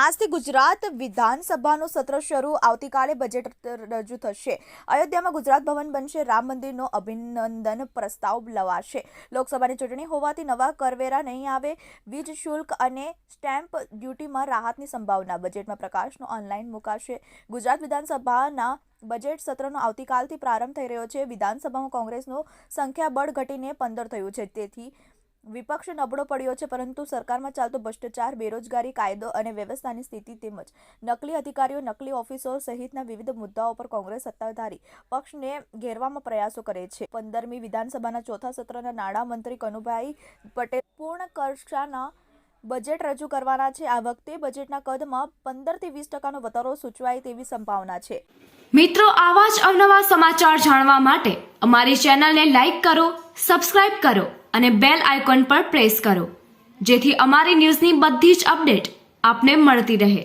આજથી ગુજરાત વિધાનસભાનું સત્ર શરૂ. આવતીકાલે બજેટ રજૂ થશે. અયોધ્યામાં ગુજરાત ભવન બનશે. રામ મંદિરનો અભિનંદન પ્રસ્તાવ લવાશે. લોકસભાની ચૂંટણી હોવાથી નવા કરવેરા નહીં આવે. વીજ શુલ્ક અને સ્ટેમ્પ ડ્યુટીમાં રાહતની સંભાવના. બજેટમાં પ્રકાશનો ઓનલાઈન મુકાશે. ગુજરાત વિધાનસભાના બજેટ સત્રનો આવતીકાલથી પ્રારંભ થઈ રહ્યો છે. વિધાનસભામાં કોંગ્રેસનો સંખ્યાબળ ઘટીને પંદર થયું છે. તેથી વિપક્ષ નબળો પડ્યો છે, પરંતુ સરકારમાં ચાલતો ભ્રષ્ટાચાર, બેરોજગારી, કાયદો અને વ્યવસ્થાની સ્થિતિ તેમજ નકલી અધિકારીઓ, નકલી ઓફિસો સહિતના વિવિધ મુદ્દાઓ પર કોંગ્રેસ સત્તાધારી પક્ષને ઘેરવામાં પ્રયાસો કરે છે. પંદરમી વિધાનસભાના ચોથા સત્રના નાણામંત્રી કનુભાઈ પટેલ પૂર્ણ કક્ષાના બજેટ રજૂ કરવાના છે. આ વખતે બજેટના કદમાં પંદરથી વીસ ટકાનો વધારો સૂચવાય તેવી સંભાવના છે. મિત્રો, આવા જ અવનવા સમાચાર જાણવા માટે અમારી ચેનલને લાઇક કરો સબસ્ક્રાઇબ કરો અને બેલ આઇકોન પર પ્રેસ કરો, જેથી અમારી ન્યૂઝની બધી જ અપડેટ આપને મળતી રહે.